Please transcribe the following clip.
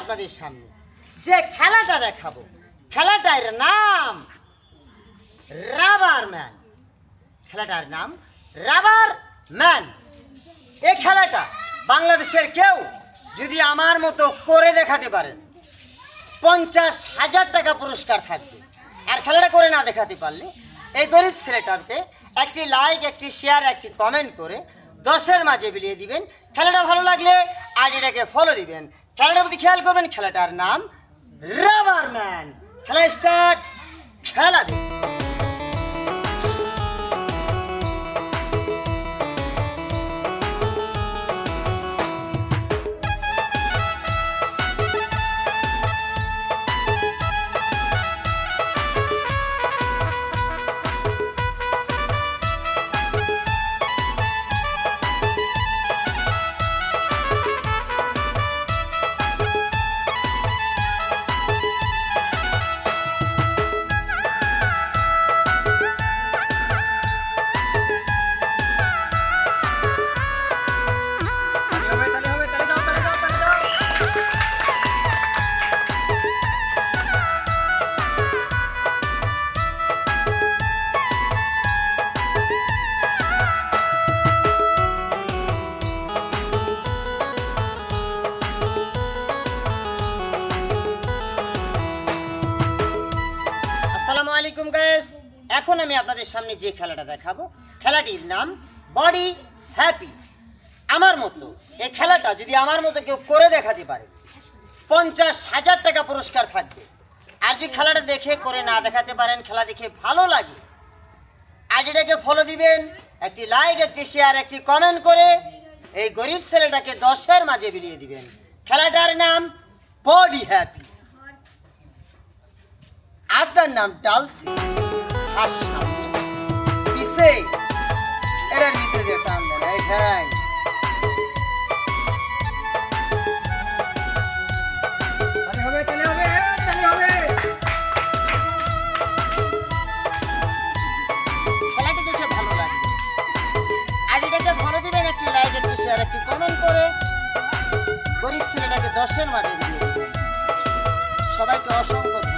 আপনাদের সামনে। যে খেলাটা দেখাবো, খেলাটার নাম রাবার ম্যান। খেলাটার নাম রাবার ম্যান। এই খেলাটা বাংলাদেশের কেউ যদি আমার মতো করে দেখাতে পারেন পঞ্চাশ হাজার টাকা পুরস্কার থাকবে। আর খেলাটা করে না দেখাতে পারলে, এই গরিব ছেলেটাকে একটি লাইক একটি শেয়ার একটি কমেন্ট করে দশের মাঝে বিলিয়ে দিবেন। খেলাটা ভালো লাগলে আইডিটাকে ফলো দিবেন। খেলাটার প্রতি খেয়াল করবেন খেলাটার নাম রাবার ম্যান খেলা স্টার্ট খেলা দেখুন। আসসালামু আলাইকুম গাইস এখন আমি আপনাদের সামনে যে খেলাটা দেখাবো, খেলাটির নাম বডি হ্যাপি আমার মতো, এই খেলাটা যদি আমার মতো কেউ করে দেখাতে পারে, পঞ্চাশ হাজার টাকা পুরস্কার থাকবে। আর যদি খেলাটা দেখে, করে না দেখাতে পারেন, খেলা দেখে ভালো লাগে। আইডিটাকে ফলো দিবেন, একটি লাইক একটি শেয়ার একটি কমেন্ট করে এই গরিব ছেলেটাকে দশের মাঝে বিলিয়ে দিবেন। খেলাটার নাম বডি হ্যাপি আটটার নাম ডালসি। আর সামনে পিছে এটার ভিতরে দিয়ে টান দেন একটি কমেন্ট করে। গরিব ছেলেটাকে দশের মাঝে দিয়ে দিবেন সবাইকে অসংখ্য